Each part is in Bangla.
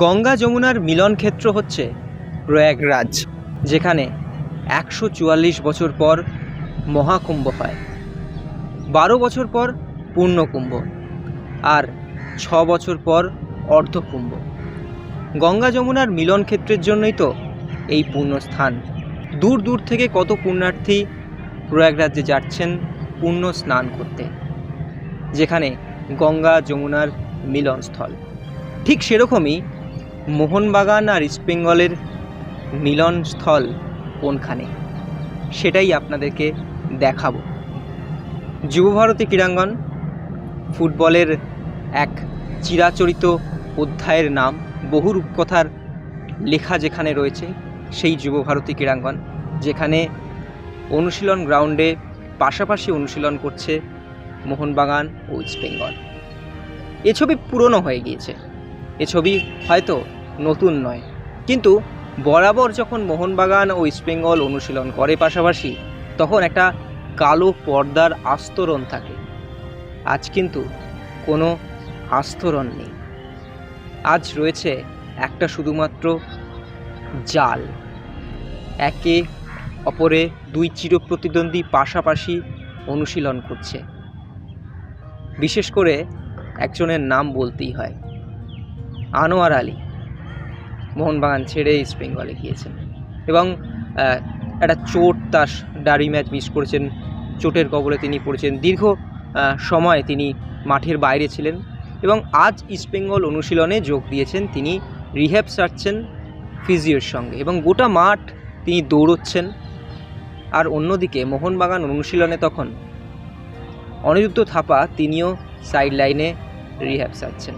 গঙ্গা যমুনার মিলন ক্ষেত্র হচ্ছে প্রয়াগরাজ, যেখানে একশো চুয়াল্লিশ বছর পর মহাকুম্ভ হয়। বারো বছর পর পূর্ণকুম্ভ আর ছ বছর পর অর্ধকুম্ভ। গঙ্গা যমুনার মিলন ক্ষেত্রের জন্যই তো এই পুণ্যস্থান দূর দূর থেকে কত পুণ্যার্থী প্রয়াগরাজ্যে যাচ্ছেন পুণ্য স্নান করতে, যেখানে গঙ্গা যমুনার মিলনস্থল। ঠিক সেরকমই মোহনবাগান আর ইস্টবেঙ্গলের মিলনস্থল কোনখানে? সেটাই আপনাদেরকে দেখাবো। যুবভারতী ক্রীড়াঙ্গন, ফুটবলের এক চিরাচরিত অধ্যায়ের নাম, বহু রূপকথার লেখা যেখানে রয়েছে, সেই যুবভারতী ক্রীড়াঙ্গন, যেখানে অনুশীলন গ্রাউন্ডে পাশাপাশি অনুশীলন করছে মোহনবাগান ও ইস্টবেঙ্গল এ ছবি পুরনো হয়ে গিয়েছে। এ ছবি হয়তো নতুন নয়। কিন্তু বরাবর যখন মোহনবাগান ও ইস্টবেঙ্গল অনুশীলন করে পাশাপাশি, তখন একটা কালো পর্দার আস্তরণ থাকে। আজ কিন্তু কোনো আস্তরণ নেই। আজ রয়েছে একটা শুধুমাত্র জাল। একে অপরে দুই চিরপ্রতিদ্বন্দ্বী পাশাপাশি অনুশীলন করছে। বিশেষ করে একজনের নাম বলতেই হয়। আনোয়ার আলী। মোহনবাগান ছেড়ে ইস্ট বেঙ্গলে গিয়েছেন। এবং একটা চোট তার ডারি ম্যাচ মিস করেছেন। চোটের কবলে তিনি পড়েছেন। দীর্ঘ সময় তিনি মাঠের বাইরে ছিলেন। এবং আজ ইস্টবেঙ্গল অনুশীলনে যোগ দিয়েছেন তিনি। রিহ্যাব সারছেন ফিজিওর সঙ্গে। এবং গোটা মাঠ তিনি দৌড়চ্ছেন। আর অন্যদিকে মোহনবাগান অনুশীলনে তখন অনিরুদ্ধ থাপা তিনিও সাইড লাইনে রিহ্যাব সারছেন।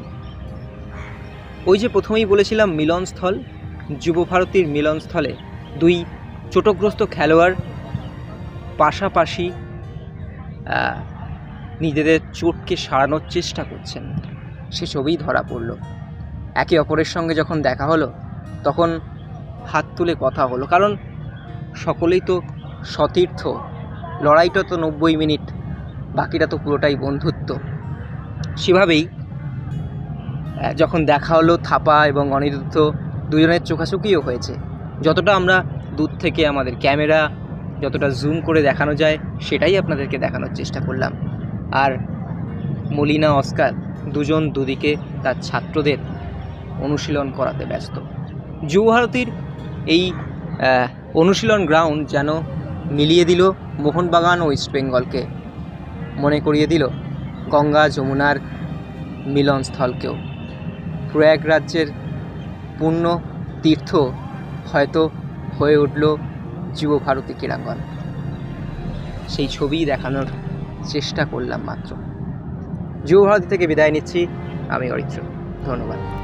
ওই যে প্রথমেই বলেছিলাম মিলনস্থল যুবভারতীর মিলনস্থলে। দুই চোটগ্রস্ত খেলোয়াড় পাশাপাশি নিজেদের চোটকে সারানোর চেষ্টা করছেন। সে ছবিই ধরা পড়ল। একে অপরের সঙ্গে যখন দেখা হলো, তখন হাত তুলে কথা হলো। কারণ সকলেই তো সতীর্থ, লড়াইটা তো নব্বই মিনিট, বাকিটা তো পুরোটাই বন্ধুত্ব। সেভাবেই যখন দেখা হলো, থাপা এবং অনিরুদ্ধ দুজনের চোখাচোখিও হয়েছে। যতটা আমরা দূর থেকে আমাদের ক্যামেরা যতটা জুম করে দেখানো যায়, সেটাই আপনাদেরকে দেখানোর চেষ্টা করলাম। আর মলিনা, অস্কার দুজন দুদিকে তার ছাত্রদের অনুশীলন করাতে ব্যস্ত। যুবভারতীর এই অনুশীলন গ্রাউন্ড যেন মিলিয়ে দিল, মোহনবাগান ও ইস্টবেঙ্গলকে মনে করিয়ে দিল, গঙ্গা যমুনার মিলনস্থলকেও। প্রয়াগরাজ্যের পূর্ণ তীর্থ হয়তো হয়ে উঠল যুবভারতী ক্রীড়াঙ্গন। সেই ছবি দেখানোর চেষ্টা করলাম মাত্র। যুবভারতী থেকে বিদায় নিচ্ছি। আমি অরিত্র। ধন্যবাদ।